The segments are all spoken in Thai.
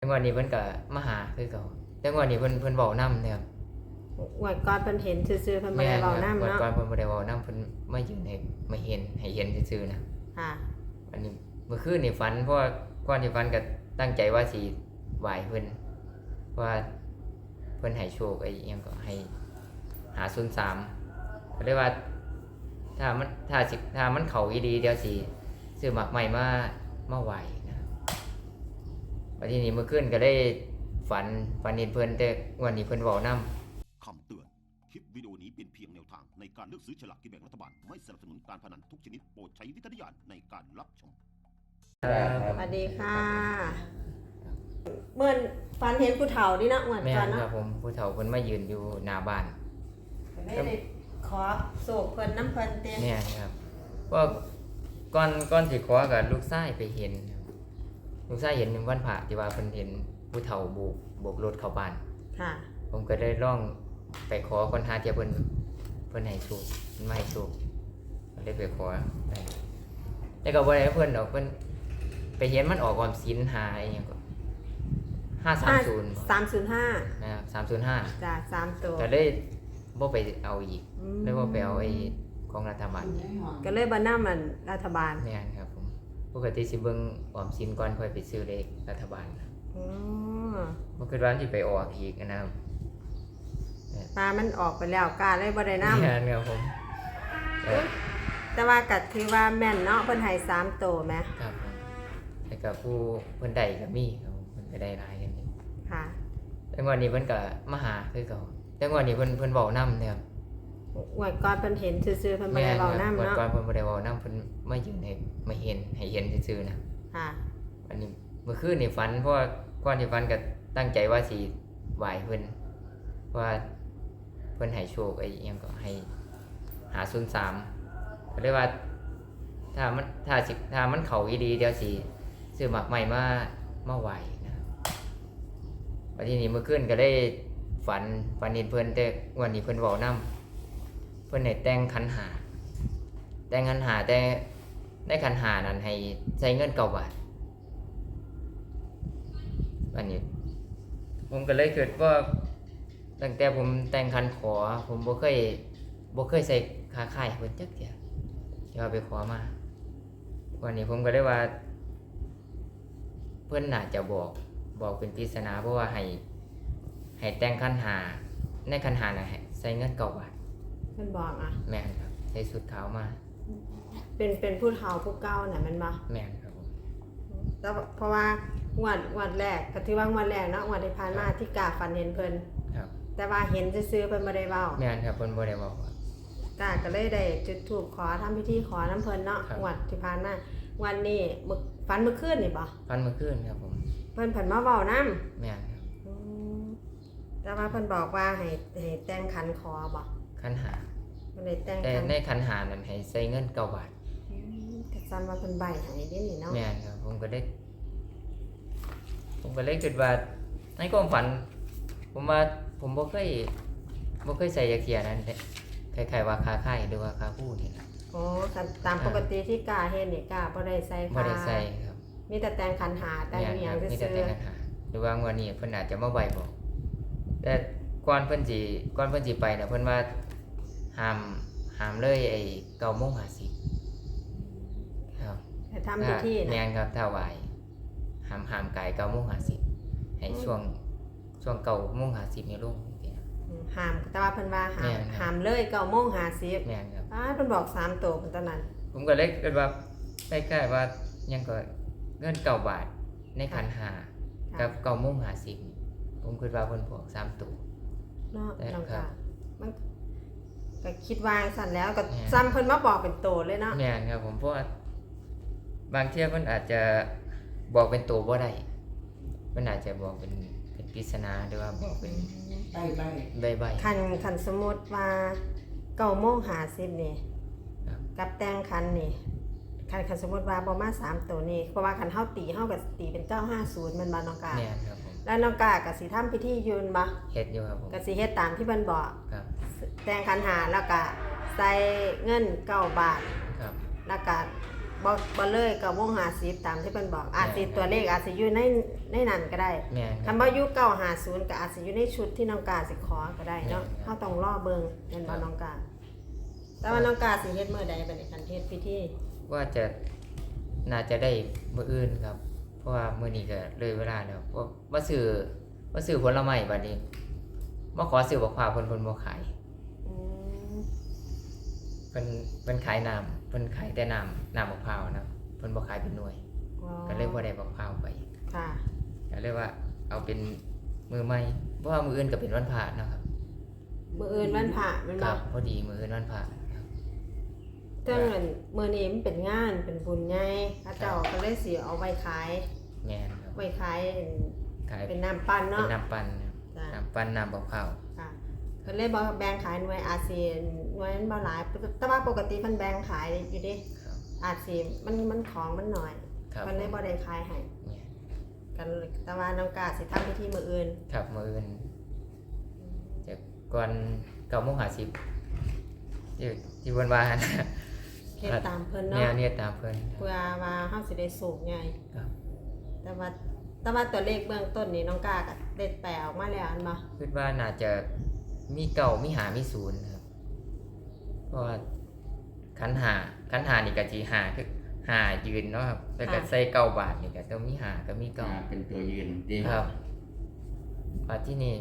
แต่งวดนี้เพิ่นก็มาหาคือเก่าแต่งวดนี้เพิ่นเพิ่นเว้านำเนี่ยครับงวดก่อนเพิ่นเห็นซื่อๆเพิ่นบ่ได้เว้าครันำงวดเนาะก่อนเพิ่นบ่ได้เว้านำเพิ่นมายืนให้มาเห็นให้เห็นซื่อๆนะค่ะ อันนี้เมื่อคืนนี่ฝันเพราะว่าก่อนที่ฝันก็ตั้งใจว่าสิไหว้เพิ่นเพราะว่าเพิ่นให้โชคไอ้อิหยังก็ให้หา03ก็เลยว่า ถ้ามันถ้าสิถ้ามันเข้าอีดีเดี๋ยวสิซื้อหมากใหม่มามาไหว้นะครับ วันที่นี้เมื่อคืนก็ได้ฝันฝันเห็นเพิ่นแต่วันนี้เพิ่นเว้านำคำเตือน คลิปวิดีโอนี้เป็นเพียงแนวทางในการเลือกซื้อฉลากกินแบ่งรัฐบาล ไม่สนับสนุนการพนันทุกชนิดโปรดใช้วิจารณญาณในการรับชม สวัสดีค่ะเมื่อฝันเห็นผู้เฒ่านี่เนาะงวดแม่ก่อนนครัเนาะบผมผู้เฒ่าเพิ่นมายืนอยู่หน้าบ้านไม่ได้ขอโศกเพิ่นน้ำเพิ่นเต็มแม่นครับว่าก่อนก่อนสิขอกับลูกชายไปเห็นครับ ลูกชายเห็นวันพระที่ว่าเพิ่นเห็นผู้เฒ่าโบกโบกรถเข้าบ้าน ค่ะผมก็ได้ล่องไปขอคนหาเที่ยเพิ่นเพิ่นให้โชคเพิ่นมาให้โชคก็เลยไปขอได้แต่ก็บ่ได้ให้เพิ่นดอกเพิ่นไปเห็นมันออกออมสินหาอีหยังก็530สามศูนย์ห้านะครับ305จ้าสามตัว ก็เลยบ่ไปเอาอีกอืมเลยบ่ไปเอาไอ้ของรัฐบาลอีกก็เลยบ่นำมันรัฐบาล แม่นครับผม ปกติสิเบิ่งออมสินก่อนค่อยไปซื้อเลขรัฐบาลครับอ๋อบ่คิดว่าสิไปออกอีกนะครับปลามันออกไปแล้วกาเลยบ่ได้นำแม่นครับผมเอ่อแต่ว่าก็ถือว่าแม่นเนาะเพิ่นให้สามตัวแหมครับผมแล้วก็ผู้เพิ่นได้ก็มีครับผมเพิ่นก็ได้หลายกันอยู่ค่ะแต่งวดนี้เพิ่นก็มาหาคือเก่าแต่งวดนี้เพิ่นเพิ่นเว้านำเนี่ยครับ งวดก่อนเพิ่นเห็นซื่อๆเพิ่นบ่ได้นเว้าครับนำงวดเนาะก่อนเพิ่นบ่ได้เว้านำเพิ่นมายืนให้มาเห็นให้เห็นซื่อๆนะค่ะอันนี้เมื่อคืนนี่ฝันเพราะว่าก่อนที่ฝันก็ตั้งใจว่าสิไหว้เพิ่นเพราะว่าเพิ่นให้โชคไอ้อิหยังก็ให้หา03ก็เลยว่า ถ้ามันถ้าสิถ้ามันเข้าอีดีเดี๋ยวสิซื้อหมากใหม่มามาไหว้นะครับวันที่นี้เมื่อคืนก็ได้ฝันฝันเห็นเพิ่นแต่วันนี้เพิ่นเว้านํ เพิ่อนให้แต่งขันหา แต่งขันหาแต่ในขันหานั้นให้ใช้เงินเก่าบาทอันนี้ ผมก็เลยเกิดว่าตั้งแต่ผมแต่งคันขอ ผมบ่เคยบ่เคยใส่ค่าค่ายเพิ่นจักเที่ยที่ว่าไปขอมาวันนี้ผมก็ได้ว่า เพิ่อนน่าจะบอกบอกเป็นปริศนาเพราะว่าให้ให้แต่งคันหาในคันหาน่ะให้ใส่เงินเก่าบาท เพิ่นบอกอะ แม่นครับใส่สุดขาวมาเป็นเป็นผู้เฒ่าผู้เก่าน่ะแมันบ่แม่นครับผมแล้วเพราะว่างวดงวดแรกก็ถือว่างวดแรกเนาะงวดที่ผ่านมาที่กาฝันเห็นเพิ่นครับ แต่ว่าเห็นซื่อๆเพิ่นบ่ได้เว้าแม่นครับเพิ่นบ่ได้บอกว่า กาก็เลยได้จุดธูปขอทำพิธีขอน้ำเพิ่นเนาะครับ งวดที่ผ่านมาวันนี้มึกฝันเมื่อคืนนี่บ่ฟันเมื่อคืนครับผม เพิ่นเพิ่นมาเว้านํแม่นครับแต่ว่าเพิ่นบอกว่าให้ให้แต่งขันขอบ่ คันหาเพิ่นได้แต่งแต่ขันในคันหานั้นให้ใส่เงินเก่าบาทอืมก็ซ้ำว่าเพิ่นใบให้เด้นี่เนาะแม่นครับผมก็ได้ผมก็เลยคิดว่าในความฝัน ผมว่าผมบ่เคยบ่เคยใส่ยาเคียนั้นเด้คล้ายๆว่าคาค่ายหรือว่าคาคู่นี่ล่ะโอ้คันตามปกติที่กาเฮ็ดนี่กาบ่ได้ใส่บ่ได้ใส่ครับมีแต่แต่งขันหาแต่งแม่นอีหคยัรังบมีแต่ซื่แต่อคันหาหรือว่างวดนี้เพิ่นอาจจะมาใบบอกแต่ ก่อนเพิ่นสิก่อนเพิ่นสิไปน่ะเพิ่นว่าห้ามห้ามเลยไอ้9:50ครับๆให้ทำพิธีแม่นะนครับถ้าไหวห้ามห้ามไก่เก้าโมงห้าสิบให้ช่วงช่วงเก้าโมงห้าสิบในลงเดียวอืมห้ามแต่ว่าเพิ่นว่าห้าแม่มนครับห้ามเลย9:50แม่นครับ อ้าเพิ่นบอก3ตัวเพิ่นตอนนั้น ผมก็เลยคิดว่าใกล้ๆว่ายังก็เงินเก้าบาทในขันหากับเก้าโมงห้าสิบผมคิดว่าเพิ่นบอกสามตัว เนาะได้น้องครักาบมันก็คิดว่าสั่นแล้วก็แม่นซ้ำเพิ่นมาบอกเป็นโตเลยเนาะแม่นครับผมเพราะว่าบางเที่ยเพิ่นอาจจะบอกเป็นตัวบ่ได้เพิ่นอาจจะบอกเป็นเป็นปริศนาหรือว่าบอกเป็นใบใบใบใบคันคันสมมุติว่า9:50นี่ครับกับแต่งคันนี่คันคันสมมุติว่าบ่มาสามตัวนี่เพราะว่าคันเฮาตีเฮาก็ตีเป็น950มันบ่น้องกาแม่นครับผม แล้วน้องกาก็สิทำพิธียืนบ่เฮ็ดอยู่ครับผมก็สิเฮ็ดตามที่เพิ่นบอกครับ แต่งคันหาแล้วก็ใส่เงิน9บาทครับ แล้วก็บ่บ่เลยกับวงหาสิบตามที่เพิ่นบอก อาจสิตัวเลขอาจสิอยู่ในในนั้นก็ได้แม่นคคัรับนว่าอยู่เก้าหาศูนย์ก็อาจสิอยู่ในชุดที่น้องกาสิขอก็ได้เนาะแม่นครับเฮาต้องรอเบิ่งแม่นบ่น้องกา แต่ว่าน้องกาสิเฮ็ดมื้อใดบัดนี้คันเฮ็ดพิธีว่าจะน่าจะได้มื้ออื่นครับ เพราะว่ามื้อนี้ก็เลยเวลาแล้วเพราะว่าซื้อว่าซื้อผลไม้บัดนี้มาขอซื้อบักพร้าวเพิ่นเพิ่นบ่ขายอืมเพิ่นเพิ่นขายน้ำเพิ่นขายแต่น้ำน้ำบักพร้าวนะเพิ่นบ่ขายเป็นหน่วย อ๋อก็เลยบ่ได้บักพร้าวไปค่ะ ก็เลยว่าเอาเป็นมือใหม่เพราะว่ามืออื่นก็เป็นวันพระเนาะครับ มื้ออื่นวันพระแม่นคบ่รับพอดีมืออื่นวันพระ ครับเรื่องเงินมื้อนี้มันเป็นงานเป็นบุญใหญ่พระเจ้าก็เลยสิเอาไว้ขายแม่นครับไว้ขายขายเป็นน้ำปั่นเป็นเนาะน้ำปั่นครับจ้ะน้ำปั่นน้ำบักพร้าวค่ะก็เลยบอกแบ่งขายหน่วยอาเซียนหน่วยมันบ่หลายแต่ว่าปกติมันแบ่งขายอยู่เดิครับอาเซียนมันมันของมันหน่อยครับมันเลยบ่ได้ขายให้แม่นกันแต่ว่าน้องกาสิทำพิธีมื้ออื่นครับมืออื่นจะก่อนเก้าโมงห้าสิบที่ที่เพิ่นว่านะ เฮ็ดตามเพิ่นเนี่ยเนาะเนี่ยตามเพิ่นเพื่อว่าเฮาสิได้สูงใหญ่ครับแต่ว่าแต่ว่าตัวเลขเบื้องต้นนี่น้องกาก็ได้แปลออกมาแล้วอันบ่คิดว่าน่าจะมีเก่ามีหามีศูนย์ครับเพราะว่าขันหาขันหานี่ก็จีหาคือหายืนเนาะครับแล้วก็ใส่เก้าบาทนี่ก็ต้องมีหาก็มีเก้าอ่าเป็นตัวยืนดีครับมาที่นี่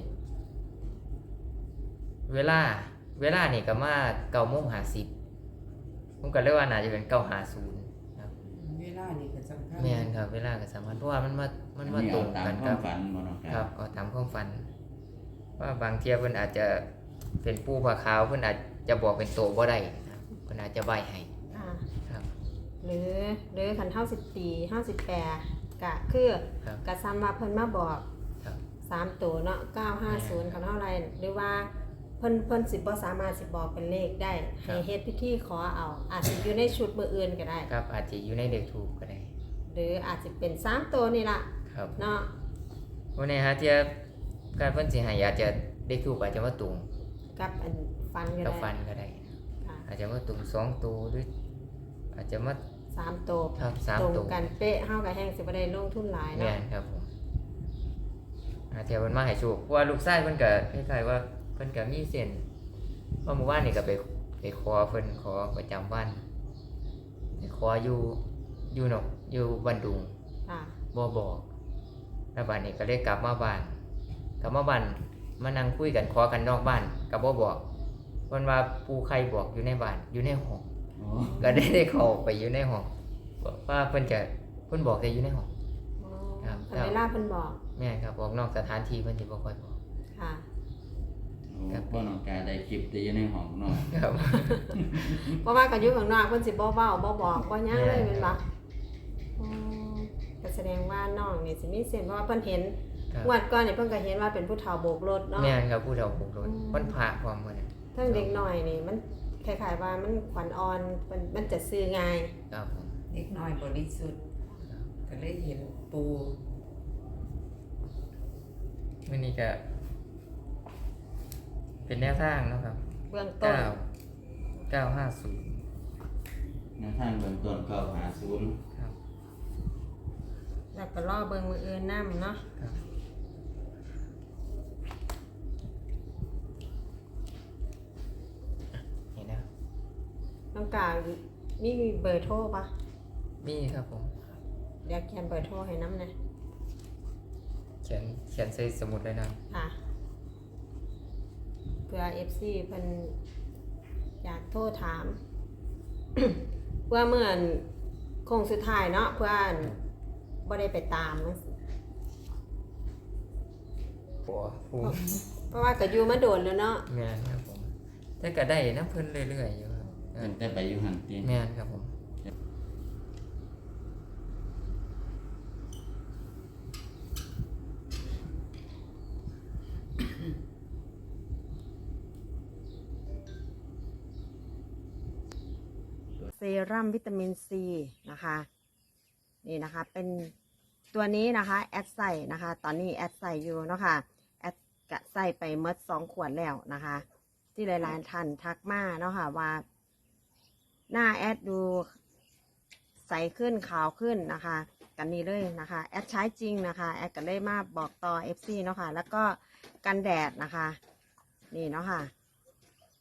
เวลา เวลานี่ก็มาเก้าโมงหาสิบ ผมก็เลยว่าน่าจะเป็นเก้าหาศูนย์ครับเวลานี่ก็สำคัญแม่นครับ เวลาก็สำคัญเพราะว่ามันมามันมานี่ตรเอางตามกันคกัวาบมฝันบ่น้องกาครับเอาตามความฝัน ว่าบางเที่ยเพิ่นอาจจะเป็นผู้ผาขาวเพิ่นอาจจะบอกเป็นโตบ่ได้นะครับเพิ่นอาจจะใบให้อ่าครับ หรือหรือคันเฮาสิตีเฮาสิแปลก็คือครับก็ซ้ำว่าเพิ่นมาบอกครับสามตัวเนาะ950คันเท่าไรหรือว่า เพิ่นเพิ่นสิบ่สามารถสิบอกเป็นเลขได้ให้เฮ็ดพิธีขอเอา อาจสิอยู่ในชุดมืออื่นก็ได้ ครับอาจจะอยู่ในเด็กถูกก็ได้ หรืออาจสิเป็นสามตัวนี่ล่ะครับเนาะวันนี้ฮะเที่ยการเพิ่นสิให้อาจจะเด็กถูกอาจจะมาตุงกับอันฟันก็กับได้ฟันก็ได้ ค่ะอาจจะมาตุงสองตัวหรืออาจจะมาสามตัวครับสามตรงตัว กันเป๊ะเฮากับแห้งสิบ่ได้ลงทุนหลายแม่เนาะนครับผมอาเที่ยเพิ่นมาให้โชคเพราะว่าลูกชายเพิ่นก็คล้ายๆว่าเพิ่นก็มีเส้นเพราะเมื่อวานนี่ก็ไปไปขอเพิ่นขอประจำวันไปขออยู่อยู่เนกอยู่บันดุงค่ะบ่บอกแล้วบ้านนี้ก็เลยกลับมาบ้านกลับมาบ้านมานั่งคุยกันขอกันนอกบ้านก็บ่บอกเพิ่นว่าปูใครบอกอยู่ในบ้านอยู่ในห้องโอ้ก็ได้ได้เข้าไปอยู่ในห้องว่าเพิ่นจะเพิ่นบอกแต่อยู่ในห้องอ๋อครับคันเวลาเพิ่นบอกแม่นครับบอกนอกสถานที่เพิ่นสิบ่ค่อยบอกค่ะ โอ้พ่อน้องกาได้คลิปได้อยู่ในห้องเนาะครับ เพราะว่าก็อยู่ข้างนอกเพิ่นสิบ่เว้าบ่บอกบ่หยังเลยแม่นบ่อ๋อก็แสดงว่าน้องนี่สิมีเส้นเพราะว่าเพิ่นเห็นครับงวดก่อนนี่เพิ่นก็เห็นว่าเป็นผู้เฒ่าโบกรถเนาะ แม่นครับผู้เฒ่าปลูกรถอืมเพิ่นพระพร้อมเพิ่นน่ะทั้งเด็กน้อยนี่มันคล้ายๆว่ามันขวัญอ่อนมันมันจะซื้อง่าย ครับผมเด็กน้อยบริสุทธิ์ก็เลยเห็นปูมื้อนี้ก็ เป็นแนวทางเนาะครับเบื้องต้น9 950แนวทางเบื้องต้นเก้าหาศูนย์ครับแล้วก็รอเบิ่งมืออื่นนํเนาะครับเห็นแล้วน้องกามีเบอร์โทรปะมีครับผม เดี๋ยวเขียนเบอร์โทรให้น้ำนะเขียนเขียนใส่สมุดเลยนะค่ะ เพื่อ FC เพิ่นอยากโทรถาม เพื่อเมื่อนคงสุดท้ายเนาะเพื่อนบ่ได้ไปตามเนาะปัวผู้เพราะว่าก็อยู่มาโดนแล้วเนาะแมนครับผมแต่ก็ได้น้ำเพิ่นเรื่อยๆอยู่ครับเออตั้งแต่ไปอยู่หันตีแมนครับผม เซรั่มวิตามินซีนะคะ นี่นะคะเป็นตัวนี้นะคะ แอดใส่นะคะ ตอนนี้แอดใส่อยู่เนาะคะแอดกะใส่ไปเมดสองขวดแล้วนะคะ ที่หลายๆท่านทักมาเนาะค่ะว่า หน้าแอดดูใสขึ้นขาวขึ้นนะคะ กันนี้เลยนะคะ แอดใช้จริงนะคะ แอดก็เลยมาบอกต่อ FC เนาะค่ะ แล้วก็กันแดดนะคะ นี่เนาะค่ะ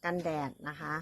กันแดดนะคะ